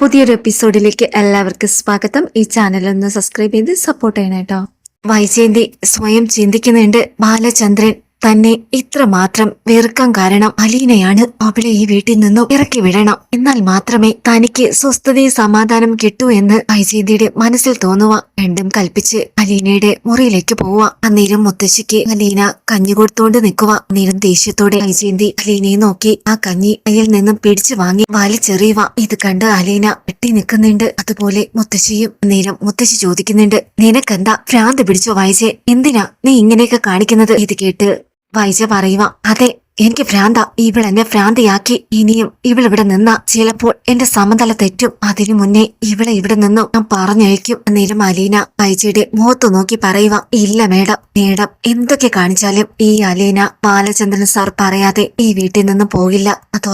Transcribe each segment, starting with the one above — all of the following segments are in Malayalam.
പുതിയൊരു എപ്പിസോഡിലേക്ക് എല്ലാവർക്കും സ്വാഗതം. ഈ ചാനൽ ഒന്ന് സബ്സ്ക്രൈബ് ചെയ്ത് സപ്പോർട്ട് ചെയ്യണം കേട്ടോ വൈജയന്തി സ്വയം ചിന്തിക്കുന്നുണ്ട്. ബാലചന്ദ്രൻ തന്നെ ഇത്രമാത്രം വെറുക്കാൻ കാരണം അലീനയാണ് അവളെ ഈ വീട്ടിൽ നിന്നും ഇറക്കി വിടണം. എന്നാൽ മാത്രമേ തനിക്ക് സ്വസ്ഥതയും സമാധാനം കിട്ടൂ എന്ന് വൈജയന്തിയുടെ മനസ്സിൽ തോന്നുക രണ്ടും കൽപ്പിച്ച് അലീനയുടെ മുറിയിലേക്ക് പോവുക അന്നേരം മുത്തശ്ശിക്ക് അലീന കഞ്ഞി കൊടുത്തോണ്ട് നിൽക്കുക അന്നേരം ദേഷ്യത്തോടെ വൈജയന്തി അലീനയെ നോക്കി ആ കഞ്ഞി അയിൽ നിന്നും പിടിച്ചു വാങ്ങി വാലിച്ചെറിയുക ഇത് കണ്ട് അലീന വെട്ടി നിൽക്കുന്നുണ്ട്. അതുപോലെ മുത്തശ്ശിയും അന്നേരം മുത്തശ്ശി ചോദിക്കുന്നുണ്ട് നിനക്കെന്താ ഭ്രാന്ത് പിടിച്ചോ വായിച്ചേ എന്തിനാ നീ ഇങ്ങനെയൊക്കെ കാണിക്കുന്നത്? ഇത് കേട്ട് വായിച്ച പറയുക അതെ എനിക്ക് ഭ്രാന്ത. ഇവൾ എന്നെ ഭ്രാന്തിയാക്കി. ഇനിയും ഇവൾ ഇവിടെ നിന്ന. ചിലപ്പോൾ എന്റെ സമതല തെറ്റും അതിനു മുന്നേ ഇവളെ ഇവിടെ നിന്നും ഞാൻ പറഞ്ഞയക്കും നേരം അലീന. വൈജയുടെ മുഖത്ത് നോക്കി പറയുക ഇല്ല മേഡം മേഡം എന്തൊക്കെ കാണിച്ചാലും ഈ അലീന ബാലചന്ദ്രൻ സാർ പറയാതെ ഈ വീട്ടിൽ നിന്ന് പോകില്ല. അത്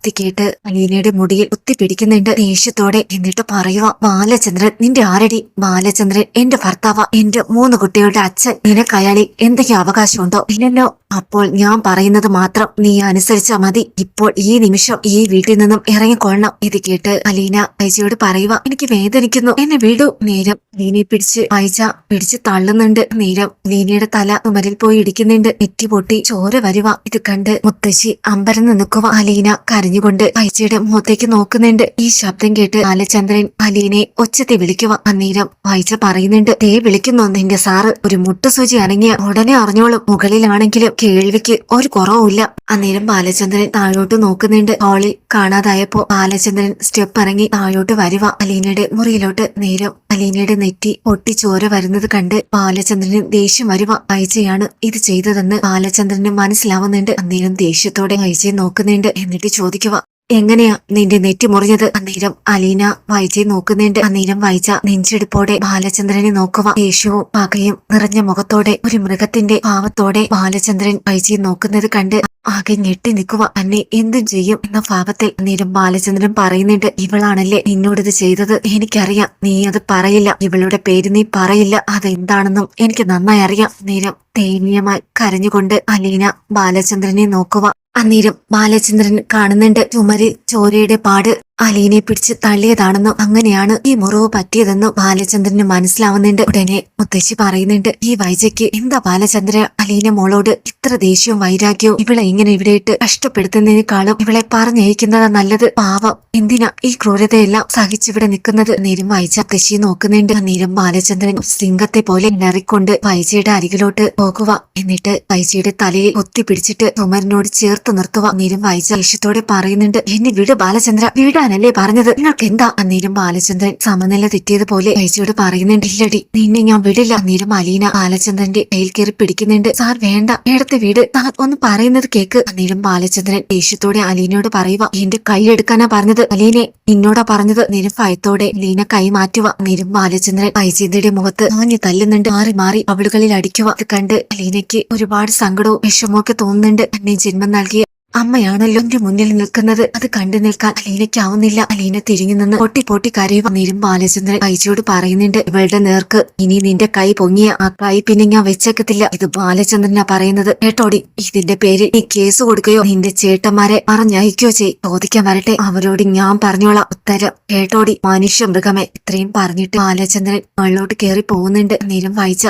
ഇത് കേട്ട് അലീനയുടെ മുടിയിൽ കുത്തിപ്പിടിക്കുന്നുണ്ട് ദേഷ്യത്തോടെ എന്നിട്ട് പറയുക ബാലചന്ദ്രൻ നിന്റെ ആരടി? ബാലചന്ദ്രൻ എന്റെ ഭർത്താവ. എന്റെ മൂന്ന് കുട്ടികളുടെ അച്ഛൻ നിനക്ക് അയാളിൽ എന്തൊക്കെ അവകാശമുണ്ടോ? ഇല്ലല്ലോ. അപ്പോൾ ഞാൻ പറയുന്നത് മാത്രം നീ അനുസരിച്ചാ മതി. ഇപ്പോൾ ഈ നിമിഷം ഈ വീട്ടിൽ നിന്നും ഇറങ്ങിക്കൊള്ളണം. ഇത് കേട്ട് അലീന ഐജയോട് പറയുക എനിക്ക് വേദനിക്കുന്നു. എന്നെ വിടൂ. നേരം ലീനയെ പിടിച്ച് ഐജ പിടിച്ച് തള്ളുന്നുണ്ട്. നേരം ലീനയുടെ തല ഉമരിൽ പോയി ഇടിക്കുന്നുണ്ട്. നെറ്റി പൊട്ടി ചോര വരുക ഇത് കണ്ട് മുത്തശ്ശി അമ്പരന്ന് നിൽക്കുക അലീന കരഞ്ഞുകൊണ്ട് ഐച്ചയുടെ മുഖത്തേക്ക് നോക്കുന്നുണ്ട്. ഈ ശബ്ദം കേട്ട് ബാലചന്ദ്രൻ അലീനെ ഒച്ചത്തെ വിളിക്കുക. അന്നേരം വായിച്ച പറയുന്നുണ്ട് തേ വിളിക്കുന്നു നിന്റെ സാറ്. ഒരു മുട്ടുസൂചി അനങ്ങിയ ഉടനെ അറിഞ്ഞോളും മുകളിലാണെങ്കിലും കേൾവിക്ക് ഒരു കുറവുമില്ല. അന്നേരം ബാലചന്ദ്രൻ താഴോട്ട് നോക്കുന്നുണ്ട്. ഹാളിൽ കാണാതായപ്പോ ബാലചന്ദ്രൻ സ്റ്റെപ്പ് ഇറങ്ങി താഴോട്ട് വരുവ അലീനയുടെ മുറിയിലോട്ട് നേരം അലീനയുടെ നെറ്റി പൊട്ടി ചോര വരുന്നത് കണ്ട് ബാലചന്ദ്രന് ദേഷ്യം വരുവ അയച്ചയാണ് ഇത് ചെയ്തതെന്ന് ബാലചന്ദ്രന് മനസ്സിലാവുന്നുണ്ട്. അന്നേരം ദേഷ്യത്തോടെ അയച്ചയെ നോക്കുന്നുണ്ട്. എന്നിട്ട് ചോദിക്കുക എങ്ങനെയാ നിന്റെ നെറ്റി മുറിഞ്ഞത്? അന്നേരം അലീന വൈജയെ നോക്കുന്നുണ്ട്. അന്നേരം വൈജ നെഞ്ചെടുപ്പോടെ ബാലചന്ദ്രനെ നോക്കുക യേശുവും പകയും നിറഞ്ഞ മുഖത്തോടെ ഒരു മൃഗത്തിന്റെ ഭാവത്തോടെ ബാലചന്ദ്രൻ വൈജയെ നോക്കുന്നത് കണ്ട് ആകെ ഞെട്ടി നിൽക്കുക തന്നെ എന്തും ചെയ്യും? എന്ന ഭാവത്തിൽ അന്നേരം ബാലചന്ദ്രൻ പറയുന്നുണ്ട്. ഇവളാണല്ലേ നിന്നോടിത് ചെയ്തത്? എനിക്കറിയാം. നീ അത് പറയില്ല. ഇവളുടെ പേര് നീ പറയില്ല. അതെന്താണെന്നും എനിക്ക് നന്നായി അറിയാം. നേരം ദയനീയമായി കരഞ്ഞുകൊണ്ട് അലീന ബാലചന്ദ്രനെ നോക്കുക അന്നേരം ബാലചന്ദ്രൻ കാണുന്നുണ്ട്. ചുമരിൽ ചോരയുടെ പാട് അലീനെ പിടിച്ച് തള്ളിയതാണെന്നും അങ്ങനെയാണ് ഈ മുറിവ് പറ്റിയതെന്നും ബാലചന്ദ്രന് മനസ്സിലാവുന്നുണ്ട്. ഉടനെ മുത്തശ്ശി പറയുന്നുണ്ട് ഈ വൈജയ്ക്ക് എന്താ ബാലചന്ദ്ര? അലീന മോളോട് ഇത്ര ദേഷ്യവും വൈരാഗ്യവും ഇവളെ ഇങ്ങനെ ഇവിടെ ഇട്ട് കഷ്ടപ്പെടുത്തുന്നതിനേക്കാളും ഇവളെ പറഞ്ഞയക്കുന്നത് നല്ലത്. പാവം. എന്തിനാ ഈ ക്രൂരതയെല്ലാം സഹിച്ചിവിടെ നിൽക്കുന്നത്? നേരം വൈജ മുത്തശ്ശി നോക്കുന്നുണ്ട്. നേരം ബാലചന്ദ്രൻ സിംഗത്തെ പോലെ ഇണറിക്കൊണ്ട് വൈജയുടെ അരികിലോട്ട് പോകുക. എന്നിട്ട് വൈജയുടെ തലയിൽ ഒത്തിപ്പിടിച്ചിട്ട് തുമരനോട് ചേർത്ത് നിർത്തുക. നേരം വൈജ ലക്ഷ്യത്തോടെ പറയുന്നുണ്ട് എന്നെ വിട് ബാലചന്ദ്ര വീടാനല്ലേ പറഞ്ഞത്? നിങ്ങൾക്ക് എന്താ അന്നേരം ബാലചന്ദ്രൻ സമനില തെറ്റിയതുപോലെ വൈജയോട് പറയുന്നുണ്ട് ഇല്ലടി നിന്നെ ഞാൻ വിടില്ല. അന്നേരം അലീന ബാലചന്ദ്രന്റെ കയ്യിൽ കയറി പിടിക്കുന്നുണ്ട്. സാർ വേണ്ട. ഏടത്തെ വീട്. സാർ ഒന്ന് പറയുന്നത് കേക്ക്. അന്നേരം ബാലചന്ദ്രൻ ദേഷ്യത്തോടെ അലീനയോട് പറയുക എന്റെ കൈ എടുക്കാനാ പറഞ്ഞത്. അലീനെ നിന്നോടാ പറഞ്ഞത്. നിരം ഭയത്തോടെ ലീന കൈ മാറ്റുക നിരും ബാലചന്ദ്രൻ വൈജയന്തിയുടെ മുഖത്ത് ആഞ്ഞു തല്ലുന്നുണ്ട്. മാറി മാറി അവളുകളിൽ അടിക്കുക ഇത് കണ്ട് അലീനയ്ക്ക് ഒരുപാട് സങ്കടവും വിഷമവും ഒക്കെ തോന്നുന്നുണ്ട്. എന്നെ ജന്മം നൽകിയ അമ്മയാണല്ലോ എന്റെ മുന്നിൽ നിൽക്കുന്നത്. അത് കണ്ടു നിൽക്കാൻ അലീനയ്ക്കാവുന്നില്ല. അലീന തിരിഞ്ഞു നിന്ന് പൊട്ടി പൊട്ടി കരയുക നേരം ബാലചന്ദ്രൻ കൈച്ചോട് പറയുന്നുണ്ട് ഇവളുടെ നേർക്ക് ഇനി നിന്റെ കൈ പൊങ്ങിയ ആ കൈ പിന്നെ ഞാൻ വെച്ചേക്കത്തില്ല. ഇത് ബാലചന്ദ്രനാ പറയുന്നത്. കേട്ടോടി ഇതിന്റെ പേര് ഈ കേസ് കൊടുക്കുകയോ നിന്റെ ചേട്ടന്മാരെ പറഞ്ഞയക്കുകയോ ചെയ്. ചോദിക്കാൻ വരട്ടെ. അവരോട് ഞാൻ പറഞ്ഞോളാം. ഉത്തരം. കേട്ടോടി മനുഷ്യ മൃഗമേ ഇത്രയും പറഞ്ഞിട്ട് ബാലചന്ദ്രൻ മുകളിലോട്ട് കയറി പോകുന്നുണ്ട്. നേരം വായിച്ച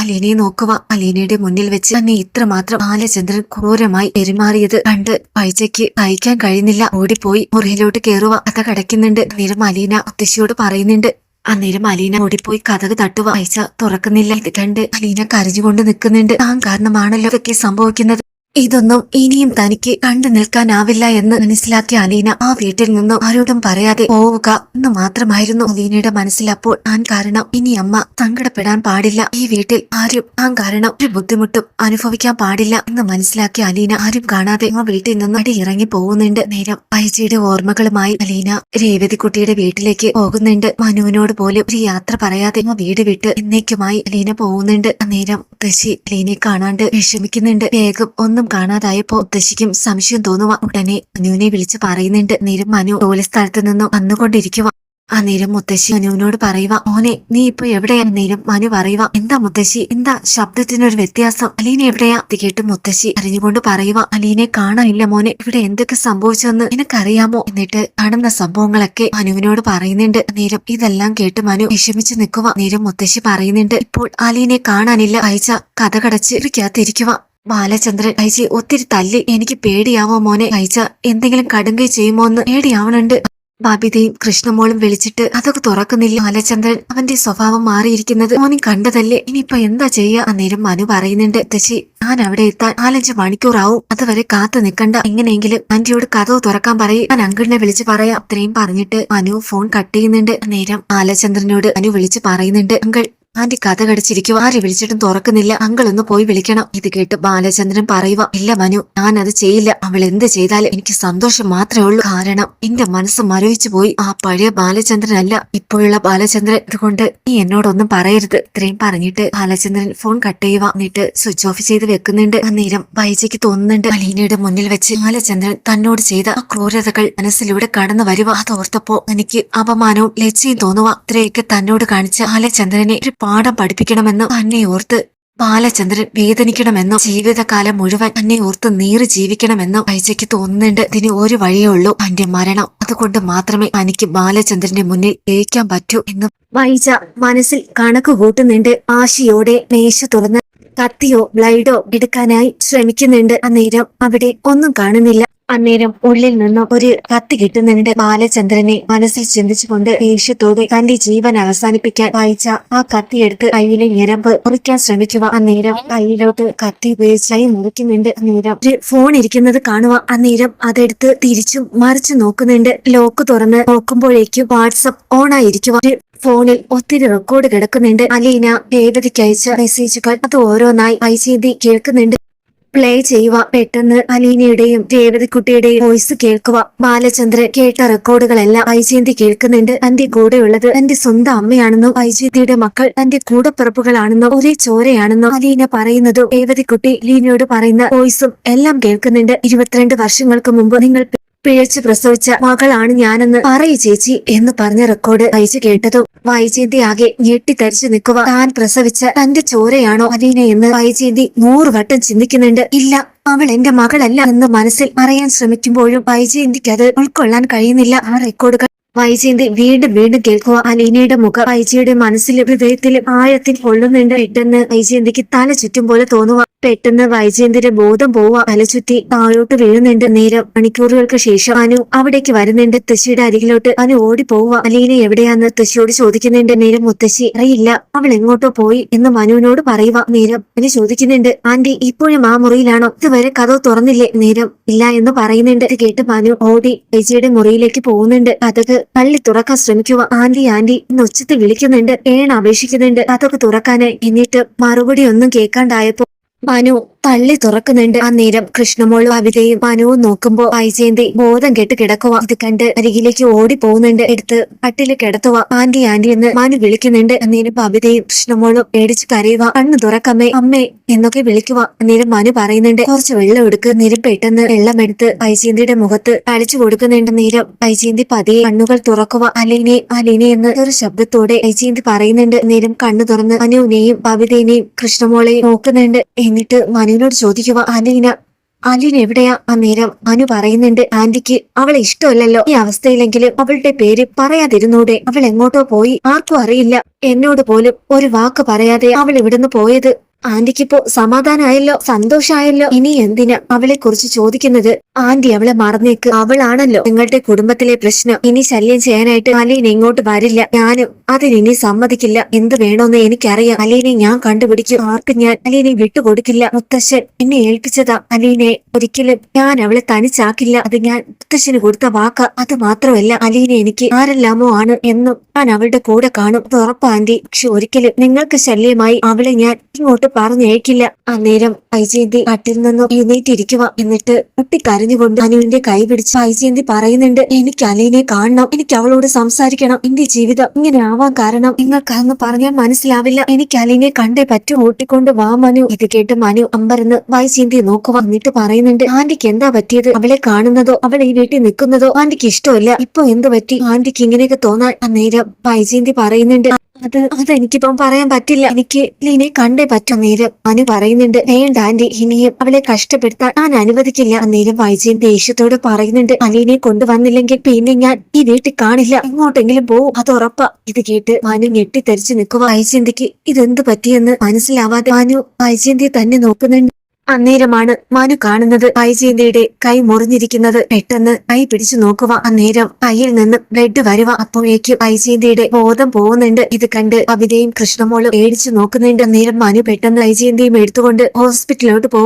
അലീനയെ നോക്കുക അലീനയുടെ മുന്നിൽ വെച്ച് തന്നെ ഇത്രമാത്രം ബാലചന്ദ്രൻ ക്രൂരമായി പെരുമാറിയത് കണ്ട് പൈജയ്ക്ക് സഹിക്കാൻ കഴിയുന്നില്ല. ഓടിപ്പോയി മുറിയിലോട്ട് കയറുക കഥ കടയ്ക്കുന്നുണ്ട് നേരം അലീന മുത്തശ്ശിയോട് പറയുന്നുണ്ട്. അന്നേരം അലീന ഓടിപ്പോയി കഥക് തട്ടുക പൈസ തുറക്കുന്നില്ല. ഇത് കണ്ട് അലീന കരഞ്ഞുകൊണ്ട് നിൽക്കുന്നുണ്ട്. താൻ കാരണമാണല്ലോ ഇതൊക്കെ സംഭവിക്കുന്നത്. ഇതൊന്നും ഇനിയും തനിക്ക് കണ്ടു നിൽക്കാനാവില്ല എന്ന് മനസ്സിലാക്കിയ അലീന ആ വീട്ടിൽ നിന്നും ആരോടും പറയാതെ പോവുക എന്ന് മാത്രമായിരുന്നു അലീനയുടെ മനസ്സിൽ അപ്പോൾ താൻ കാരണം. ഇനി അമ്മ സങ്കടപ്പെടാൻ പാടില്ല. ഈ വീട്ടിൽ ആരും താൻ കാരണം ഒരു ബുദ്ധിമുട്ടും അനുഭവിക്കാൻ പാടില്ല എന്ന് മനസ്സിലാക്കിയ അലീന ആരും കാണാതെ ആ വീട്ടിൽ നിന്ന് അടി ഇറങ്ങി പോകുന്നുണ്ട്. നേരം പൈസയുടെ ഓർമ്മകളുമായി അലീന രേവതിക്കുട്ടിയുടെ വീട്ടിലേക്ക് പോകുന്നുണ്ട്. മനുവിനോട് പോലും ഒരു യാത്ര പറയാതെ ആ വീട് വിട്ട് എന്നേക്കുമായി അലീന പോകുന്നുണ്ട്. നേരം മുത്തശ്ശി അലീനയെ കാണാണ്ട് വിഷമിക്കുന്നുണ്ട്. വേഗം ഒന്നും കാണാതായപ്പോ മുത്തശ്ശിക്കും സംശയം തോന്നുക ഉടനെ അനുവിനെ വിളിച്ച് പറയുന്നുണ്ട്. നേരം മനു ജോലി സ്ഥലത്ത് നിന്നും വന്നുകൊണ്ടിരിക്കുക നേരം മുത്തശ്ശി അനുവിനോട് പറയുക മോനെ നീ ഇപ്പൊ എവിടെയാണ് നേരം മനു പറയുക എന്താ മുത്തശ്ശി? എന്താ ശബ്ദത്തിനൊരു വ്യത്യാസം? അലീന എവിടെയാ? കേട്ട് മുത്തശ്ശി അറിഞ്ഞുകൊണ്ട് പറയുക അലീനെ കാണാനില്ല മോനെ. ഇവിടെ എന്തൊക്കെ സംഭവിച്ചെന്ന് എനിക്കറിയാമോ? എന്നിട്ട് കാണുന്ന സംഭവങ്ങളൊക്കെ മനുവിനോട് പറയുന്നുണ്ട്. നേരം ഇതെല്ലാം കേട്ട് മനു വിഷമിച്ച് നിൽക്കുക നേരം മുത്തശ്ശി പറയുന്നുണ്ട് ഇപ്പോൾ അലീനെ കാണാനില്ല. അയച്ച കഥ കടച്ച് ഇരിക്കാത്തിരിക്കുക ബാലചന്ദ്രൻ അയച്ചി ഒത്തിരി തല്ലി. എനിക്ക് പേടിയാവോ മോനെ? അയച്ച എന്തെങ്കിലും കടുങ്കൈ ചെയ്യുമോ എന്ന് പേടിയാവണുണ്ട്. ബാബിതയും കൃഷ്ണമോളും വിളിച്ചിട്ട് അതൊക്കെ തുറക്കുന്നില്ല. ബാലചന്ദ്രൻ അവന്റെ സ്വഭാവം മാറിയിരിക്കുന്നത് മോനും കണ്ടതല്ലേ? ഇനിയിപ്പൊ എന്താ ചെയ്യുക അന്നേരം മനു പറയുന്നുണ്ട് തശി ഞാൻ അവിടെ എത്താൻ നാലഞ്ച് മണിക്കൂറാവും. അതുവരെ കാത്തു നിൽക്കണ്ട. എങ്ങനെയെങ്കിലും ആന്റിയോട് കഥവ് തുറക്കാൻ പറയും. ഞാൻ അങ്കിളിനെ വിളിച്ച് പറയാം. അത്രയും പറഞ്ഞിട്ട് മനു ഫോൺ കട്ട് ചെയ്യുന്നുണ്ട്. നേരം ബാലചന്ദ്രനോട് മനു വിളിച്ച് പറയുന്നുണ്ട് അങ്കിൾ ആന്റി കഥ കടിച്ചിരിക്കുക ആരെ വിളിച്ചിട്ടും തുറക്കുന്നില്ല. അങ്കിൾ ഒന്ന് പോയി വിളിക്കണം. ഇത് കേട്ട് ബാലചന്ദ്രൻ പറയുക ഇല്ല മനു ഞാൻ അത് ചെയ്യില്ല. അവൾ എന്ത് ചെയ്താലും എനിക്ക് സന്തോഷം മാത്രമേ ഉള്ളൂ. കാരണം എന്റെ മനസ്സ് മരവിച്ചു പോയി. ആ പഴയ ബാലചന്ദ്രൻ അല്ല ഇപ്പോഴുള്ള ബാലചന്ദ്രൻ. അതുകൊണ്ട് നീ എന്നോടൊന്നും പറയരുത്. ഇത്രയും പറഞ്ഞിട്ട് ബാലചന്ദ്രൻ ഫോൺ കട്ട് ചെയ്യുക എന്നിട്ട് സ്വിച്ച് ഓഫ് ചെയ്ത് വെക്കുന്നുണ്ട്. അന്നേരം വൈജയ്ക്ക് തോന്നുന്നുണ്ട് അലീനയുടെ മുന്നിൽ വെച്ച് ബാലചന്ദ്രൻ തന്നോട് ചെയ്ത ആ ക്രൂരതകൾ മനസ്സിലൂടെ കടന്നു വരുക അതോർത്തപ്പോ എനിക്ക് അപമാനവും ലജ്ജയും തോന്നുക ഇത്രയൊക്കെ തന്നോട് കാണിച്ച ബാലചന്ദ്രനെ ഒരു പാഠം പഠിപ്പിക്കണമെന്ന് തന്നെ ഓർത്ത് ബാലചന്ദ്രൻ വേദനിക്കണമെന്നും ജീവിതകാലം മുഴുവൻ തന്നെ ഓർത്ത് നീറി ജീവിക്കണമെന്നും പൈസയ്ക്ക് തോന്നുന്നുണ്ട്. ഇതിന് ഒരു വഴിയേ ഉള്ളൂ. തന്റെ മരണം. അതുകൊണ്ട് മാത്രമേ തനിക്ക് ബാലചന്ദ്രന്റെ മുന്നിൽ ജയിക്കാൻ പറ്റൂ എന്ന് വൈജ മനസ്സിൽ കണക്ക് കൂട്ടുന്നുണ്ട്. ആശയോടെ മേശ തുറന്ന് കത്തിയോ ബ്ലൈഡോ എടുക്കാനായി ശ്രമിക്കുന്നുണ്ട്. അന്നേരം അവിടെ ഒന്നും കാണുന്നില്ല. അന്നേരം ഉള്ളിൽ നിന്നും ഒരു കത്തി കിട്ടുന്നതിന്റെ ബാലചന്ദ്രനെ മനസ്സിൽ ചിന്തിച്ചുകൊണ്ട് ദേഷ്യത്തോടെ തന്റെ ജീവൻ അവസാനിപ്പിക്കാൻ വായിച്ച ആ കത്തിയെടുത്ത് കയ്യിലെ ഞരമ്പ് മുറിക്കാൻ ശ്രമിക്കുക. അന്നേരം കയ്യിലോട്ട് കത്തി ഉപയോഗിച്ചായി മുറിക്കുന്നുണ്ട്. അന്നേരം ഒരു ഫോൺ ഇരിക്കുന്നത് കാണുക. അന്നേരം അതെടുത്ത് തിരിച്ചും മറിച്ചു നോക്കുന്നുണ്ട്. ലോക്ക് തുറന്ന് നോക്കുമ്പോഴേക്കും വാട്സപ്പ് ഓൺ ആയിരിക്കുക ഫോണിൽ ഒത്തിരി റെക്കോർഡ് കിടക്കുന്നുണ്ട്. അലീന ഭേദതിക്ക് അയച്ച മെസ്സേജുകൾ അത് ഓരോന്നായി ഐ കേൾക്കുന്നുണ്ട്. പ്ലേ ചെയ്യുക. പെട്ടെന്ന് അലീനയുടെയും രേവതിക്കുട്ടിയുടെയും വോയിസ് കേൾക്കുക. ബാലചന്ദ്രൻ കേട്ട റെക്കോർഡുകളെല്ലാം വൈജയന്തി കേൾക്കുന്നുണ്ട്. തന്റെ കൂടെയുള്ളത് തന്റെ സ്വന്തം അമ്മയാണെന്നും വൈജയന്തിയുടെ മക്കൾ തന്റെ കൂടപ്പിറപ്പുകളാണെന്നും ഒരേ ചോരയാണെന്നും അലീന പറയുന്നതും രേവതിക്കുട്ടി ലീനയോട് പറയുന്ന വോയിസും എല്ലാം കേൾക്കുന്നുണ്ട്. ഇരുപത്തിരണ്ട് വർഷങ്ങൾക്ക് മുമ്പ് നിങ്ങൾ പിഴച്ചു പ്രസവിച്ച മകളാണ് ഞാനെന്ന് പറയൂ ചേച്ചി എന്ന് പറഞ്ഞ റെക്കോർഡ് അയച്ചു കേട്ടതും വൈജയന്തി ആകെ ഞെട്ടിത്തരിച്ചു നിൽക്കുക. താൻ പ്രസവിച്ച തന്റെ ചോരയാണോ അലീന എന്ന് വൈജയന്തി നൂറുവട്ടം ചിന്തിക്കുന്നുണ്ട്. ഇല്ല അവൾ എന്റെ മകളല്ല എന്ന് മനസ്സിൽ പറയാൻ ശ്രമിക്കുമ്പോഴും വൈജയന്തിക്ക് അത് ഉൾക്കൊള്ളാൻ കഴിയുന്നില്ല. ആ റെക്കോർഡുകൾ വൈജയന്തി വീണ്ടും വീണ്ടും കേൾക്കുക. അലീനയുടെ മുഖം വൈജയുടെ മനസ്സിലും ഹൃദയത്തിലും ആഴത്തിൽ കൊള്ളുന്നുണ്ട്. പെട്ടെന്ന് വൈജയന്തിക്ക് തല ചുറ്റും പോലെ തോന്നുക. പെട്ടെന്ന് വൈജയന്തിന്റെ ബോധം പോവുക. തല ചുറ്റി താഴോട്ട് വീഴുന്നുണ്ട്. നേരം മണിക്കൂറുകൾക്ക് ശേഷം അനു അവിടേക്ക് വരുന്നുണ്ട്. തശിയുടെ അരികിലോട്ട് അനു ഓടി പോവുക അലീന എവിടെയാന്ന് തശിയോട് ചോദിക്കുന്നുണ്ട്. നേരം മുത്തശ്ശി അറിയില്ല. അവൾ എങ്ങോട്ടോ പോയി എന്ന് മനുവിനോട് പറയുക. നേരം അനു ചോദിക്കുന്നുണ്ട്. ആന്റി ഇപ്പോഴും ആ മുറിയിലാണോ? ഇതുവരെ കഥ തുറന്നില്ലേ? നേരം ഇല്ല എന്ന് പറയുന്നുണ്ട്. കേട്ട് മനു ഓടി വൈജയുടെ മുറിയിലേക്ക് പോകുന്നുണ്ട്. കഥക് തള്ളി തുറക്കാൻ ശ്രമിക്കുക. ആന്റി ആന്റി എന്ന് ഉച്ചത്തിൽ വിളിക്കുന്നുണ്ട്. ഏൺ അപേക്ഷിക്കുന്നുണ്ട്. അതൊക്കെ തുറക്കാനായി. എന്നിട്ട് മറുപടി ഒന്നും കേൾക്കാണ്ടായപ്പോ മനു തള്ളി തുറക്കുന്നുണ്ട്. ആ നേരം കൃഷ്ണമോളും അവിതയും മനുവും നോക്കുമ്പോ വൈജയന്തി ബോധം കെട്ട് കിടക്കുക. ഇത് കണ്ട് അരികിലേക്ക് ഓടി പോകുന്നുണ്ട്. എടുത്ത് പട്ടിൽ കിടത്തുക. ആന്റി ആന്റി എന്ന് മനു വിളിക്കുന്നുണ്ട്. അന്നേരം അവിതയും കൃഷ്ണമോളും പേടിച്ച് കരയുക. കണ്ണു തുറക്കമ്മേ അമ്മേ എന്നൊക്കെ വിളിക്കുക. അന്നേരം മനു പറയുന്നുണ്ട്. കുറച്ച് വെള്ളം എടുക്ക്. നേരം പെട്ടെന്ന് വെള്ളം എടുത്ത് വൈജയന്തിയുടെ മുഖത്ത് അഴിച്ചു കൊടുക്കുന്നുണ്ട്. നേരം വൈജയന്തി പതിയെ കണ്ണുകൾ തുറക്കുക. അലീനെ അലീനെ എന്ന് ഒരു ശബ്ദത്തോടെ വൈജയന്തി പറയുന്നുണ്ട്. നേരം കണ്ണു തുറന്ന് മനുവിനെയും അവിതേനെയും കൃഷ്ണമോളെയും നോക്കുന്നുണ്ട്. എന്നിട്ട് മനുവിനോട് ചോദിക്കുക അലീന അലിന് എവിടെയാ? അന്നേരം അനു പറയുന്നുണ്ട് ആന്റിക്ക് അവളെ ഇഷ്ടമല്ലല്ലോ. ഈ അവസ്ഥയിലെങ്കിലും അവളുടെ പേര് പറയാതിരുന്നൂടെ അവൾ എങ്ങോട്ടോ പോയി. ആർക്കും അറിയില്ല. എന്നോട് പോലും ഒരു വാക്ക് പറയാതെ അവൾ ഇവിടുന്ന് പോയത് ആന്റിക്കിപ്പോ സമാധാനമായല്ലോ സന്തോഷായല്ലോ? ഇനി എന്തിനാ അവളെ കുറിച്ച് ചോദിക്കുന്നത്? ആന്റി അവളെ മറന്നേക്ക്. അവളാണല്ലോ നിങ്ങളുടെ കുടുംബത്തിലെ പ്രശ്നം. ഇനി ശല്യം ചെയ്യാനായിട്ട് അലീന ഇങ്ങോട്ട് വരില്ല. ഞാനും അതിനി സമ്മതിക്കില്ല. എന്ത് വേണോന്ന് എനിക്കറിയാം. അലീനെ ഞാൻ കണ്ടുപിടിക്കും. ആർക്ക് ഞാൻ അലീനെ വിട്ടുകൊടുക്കില്ല? മുത്തശ്ശൻ എന്നെ ഏൽപ്പിച്ചതാ. അലീനെ ഒരിക്കലും ഞാൻ അവളെ തനിച്ചാക്കില്ല. അത് ഞാൻ മുത്തശ്ശന് കൊടുത്ത വാക്ക. അത് മാത്രമല്ല അലീനെ എനിക്ക് ആരെല്ലാമോ ആണ് എന്നും ഞാൻ അവളുടെ കൂടെ കാണും. അത് ഉറപ്പാ ആന്റി. പക്ഷെ ഒരിക്കലും നിങ്ങൾക്ക് ശല്യമായി അവളെ ഞാൻ ഇങ്ങോട്ട് അങ്ങോട്ട് പറഞ്ഞേക്കില്ല. അന്നേരം വൈജയന്തി കട്ടിൽ നിന്നും എഴുന്നേറ്റിരിക്കുക എന്നിട്ട് കുട്ടി കരഞ്ഞുകൊണ്ട് അനുവിന്റെ കൈ പിടിച്ച് വൈജയന്തി പറയുന്നുണ്ട് എനിക്ക് അലീനെ കാണണം. എനിക്ക് അവളോട് സംസാരിക്കണം. എന്റെ ജീവിതം ഇങ്ങനെ ആവാൻ കാരണം നിങ്ങൾക്കതൊന്ന് പറഞ്ഞാൽ മനസ്സിലാവില്ല. എനിക്ക് അലീനെ കണ്ടേ പറ്റൂ. ഓട്ടിക്കൊണ്ട് വാ മനു. ഇത് കേട്ട് മനു അമ്പരന്ന് വൈജയന്തി നോക്കുക എന്നിട്ട് പറയുന്നുണ്ട് ആന്റിക്ക് എന്താ പറ്റിയത്? അവളെ കാണുന്നതോ? അവൾ ഈ വീട്ടിൽ നിൽക്കുന്നതോ? ആന്റിക്ക് ഇഷ്ടമല്ല. ഇപ്പൊ എന്ത് പറ്റി? ആന്റിക്ക് ഇങ്ങനെയൊക്കെ തോന്നാൻ. അന്നേരം വൈജയന്തി പറയുന്നുണ്ട് അത് അതെനിക്കിപ്പം പറയാൻ പറ്റില്ല. എനിക്ക് ലീനെ കണ്ടേ പറ്റും നേരം. അനു പറയുന്നുണ്ട് വേണ്ട ആന്റി ഇനിയും അവളെ കഷ്ടപ്പെടുത്താൻ ഞാൻ അനുവദിക്കില്ല അന്നേരം വൈജയൻ ദേഷ്യത്തോട് പറയുന്നുണ്ട്. അലീനെ കൊണ്ടുവന്നില്ലെങ്കിൽ പിന്നെ ഞാൻ ഈ വീട്ടിൽ കാണില്ല. എങ്ങോട്ടെങ്കിലും പോവും അത് ഉറപ്പാ. ഇത് കേട്ട് മനു ഞെട്ടിത്തെറിച്ച് നിൽക്കുക. വൈജയന്തിക്ക് ഇതെന്ത് പറ്റിയെന്ന് മനസ്സിലാവാതെ മനു വൈജയന്തിയെ തന്നെ നോക്കുന്നുണ്ട്. അന്നേരമാണ് മനു കാണുന്നത് വൈജയന്തിയുടെ കൈ മുറിഞ്ഞിരിക്കുന്നത്. പെട്ടെന്ന് കൈ പിടിച്ചു നോക്കുക. അന്നേരം കൈയിൽ നിന്ന് ബ്ലഡ് വരുവ അപ്പോഴേക്കും വൈജയന്തിയുടെ ബോധം പോകുന്നുണ്ട്. ഇത് കണ്ട് കവിതയും കൃഷ്ണമോളും പേടിച്ചു നോക്കുന്നുണ്ട്. അന്നേരം മനു പെട്ടെന്ന് വൈജയന്തിയും എടുത്തുകൊണ്ട് ഹോസ്പിറ്റലിലോട്ട് പോകും